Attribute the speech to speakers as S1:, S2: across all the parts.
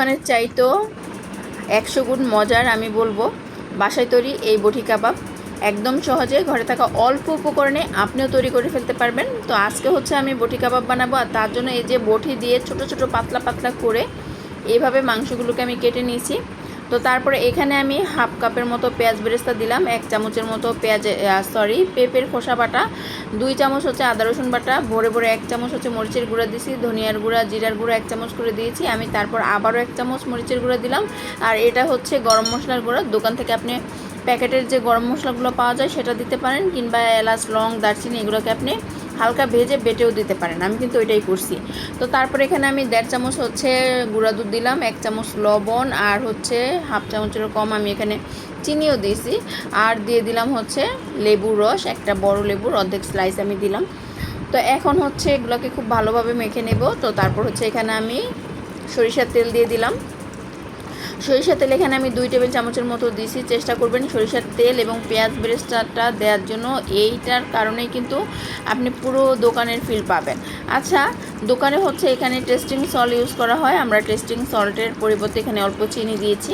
S1: দোকানের চাইতো একশো গুণ মজার আমি বলব, বাসায় তৈরি এই বটি কাবাব। একদম সহজে ঘরে থাকা অল্প উপকরণে আপনিও তৈরি করে ফেলতে পারবেন। তো আজকে হচ্ছে আমি বটি কাবাব বানাবো আর তার জন্য এই যে বটি দিয়ে ছোট ছোট, পাতলা পাতলা করে এইভাবে মাংসগুলোকে আমি কেটে নিয়েছি। তো তারপরে এখানে আমি হাফ কাপের মতো পেঁয়াজ বেরেস্তা দিলাম, এক চামচের মতো পেঁয়াজ সরি পেঁপের খোসা বাটা, দুই চামচ হচ্ছে আদা রসুন বাটা, ভরে ভরে এক চামচ হচ্ছে মরিচের গুঁড়া দিয়েছি ধনিয়ার গুঁড়া, জিরার গুঁড়া এক চামচ করে দিয়েছি, আমি তারপর আবারও এক চামচ মরিচের গুঁড়া দিলাম, আর এটা হচ্ছে গরম মশলার গুঁড়া, দোকান থেকে আপনি প্যাকেটের যে গরম মশলাগুলো পাওয়া যায় সেটা দিতে পারেন, কিংবা এলাচ, লং, দারচিনি, এগুলোকে আপনি হালকা ভেজে বেটেও দিতে পারেন। আমি কিন্তু ওইটাই করছি। তো তারপরে এখানে আমি দেড় চামচ হচ্ছে গুঁড়া দুধ দিলাম, এক চামচ লবণ আর হচ্ছে হাফ চামচেরও কম আমি এখানে চিনিও দিয়েছি। আর দিয়ে দিলাম হচ্ছে লেবুর রস, একটা বড় লেবুর অর্ধেক স্লাইস আমি দিলাম। তো এখন হচ্ছে এগুলোকে খুব ভালোভাবে মেখে নেব। তো তারপর হচ্ছে এখানে আমি সরিষার তেল দিয়ে দিলাম। সরিষার তেল এখানে আমি দুই টেবিল চামচের মতো দিয়েছি চেষ্টা করবেন সরিষার তেল এবং পেঁয়াজ বেরেস্তাটা দেওয়ার জন্য। এইটার কারণেই কিন্তু আপনি পুরো দোকানের ফিল পাবেন। আচ্ছা দোকানে হচ্ছে এখানে টেস্টিং সল্ট ইউজ করা হয়। আমরা টেস্টিং সল্টের পরিবর্তে এখানে অল্প চিনি দিয়েছি।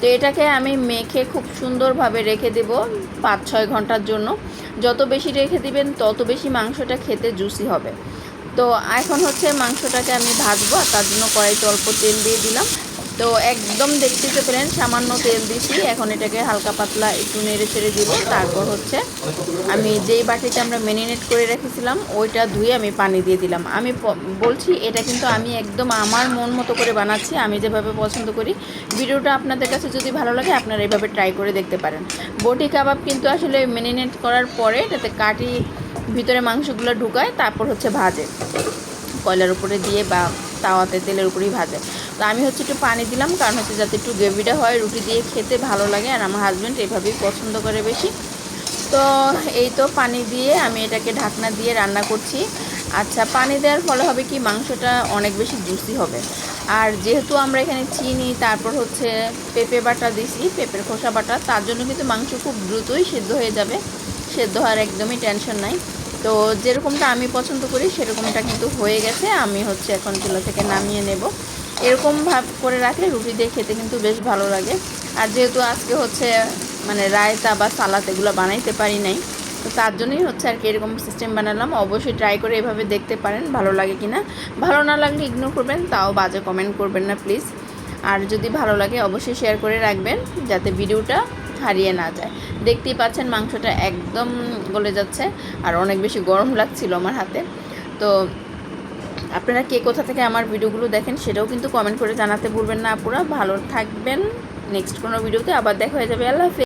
S1: তো এটাকে আমি মেখে খুব সুন্দরভাবে রেখে দেব পাঁচ ছয় ঘণ্টার জন্য। যত বেশি রেখে দিবেন, তত বেশি মাংসটা খেতে জুসি হবে। তো এখন হচ্ছে মাংসটাকে আমি ভাজবো। আর তার জন্য কড়াইতে অল্প তেল দিয়ে দিলাম। তো একদম দেখতে তো পেলেন সামান্য তেল দিছি। এখন এটাকে হালকা পাতলা একটু নেড়ে ছেড়ে দিব। তারপর হচ্ছে আমি যেই বাটিতে আমরা মেরিনেট করে রেখেছিলাম, ওইটা ধুয়ে আমি পানি দিয়ে দিলাম। আমি বলছি, এটা কিন্তু আমি একদম আমার মন মতো করে বানাচ্ছি, আমি যেভাবে পছন্দ করি। ভিডিওটা আপনাদের কাছে যদি ভালো লাগে, আপনারা এইভাবে ট্রাই করে দেখতে পারেন। বটি কাবাব কিন্তু আসলে মেরিনেট করার পরে এটাতে কাটি ভিতরে মাংসগুলো ঢুকায়, তারপর হচ্ছে ভাজে। কয়লার উপরে দিয়ে বা তাওয়াতে তেলের উপরেই ভাজে। তো আমি হচ্ছে একটু পানি দিলাম, কারণ হচ্ছে যাতে একটু গ্রেভিটা হয়, রুটি দিয়ে খেতে ভালো লাগে আর আমার হাজব্যান্ড এভাবেই পছন্দ করে বেশি। তো এই তো পানি দিয়ে আমি এটাকে ঢাকনা দিয়ে রান্না করছি। আচ্ছা পানি দেওয়ার ফলে হবে কি, মাংসটা অনেক বেশি জুসি হবে। আর যেহেতু আমরা এখানে চিনি, তারপর হচ্ছে পেঁপে বাটা দিছি, পেঁপের খোসা বাটা, তার জন্য কিন্তু মাংস খুব দ্রুতই সেদ্ধ হয়ে যাবে। সেদ্ধ হওয়ার একদমই টেনশন নাই। তো যেরকমটা আমি পছন্দ করি, সেরকমটা কিন্তু হয়ে গেছে। আমি হচ্ছে এখন চুলা থেকে নামিয়ে নেব। এরকম ভাব করে রাখলে রুটি দিয়ে খেতে কিন্তু বেশ ভালো লাগে। আর যেহেতু আজকে হচ্ছে মানে রায়তা বা সালাদ এগুলো বানাইতে পারি নাই, তো তার জন্যই হচ্ছে আর কি এরকম সিস্টেম বানালাম। অবশ্যই ট্রাই করে এভাবে দেখতে পারেন, ভালো লাগে কি না ভালো না লাগলে ইগনোর করবেন, তাও বাজে কমেন্ট করবেন না প্লিজ আর যদি ভালো লাগে, অবশ্যই শেয়ার করে রাখবেন, যাতে ভিডিওটা হারিয়ে না যায়। দেখতেই পাচ্ছেন মাংসটা একদম গলে যাচ্ছে, আর অনেক বেশি গরম লাগছিল আমার হাতে। তো আপনারা কে কোথা থেকে আমার ভিডিওগুলো দেখেন সেটাও কিন্তু কমেন্ট করে জানাতে ভুলবেন না আপনারা ভালো থাকবেন। নেক্সট কোনো ভিডিওতে আবার দেখা হয়ে যাবে। আল্লাহ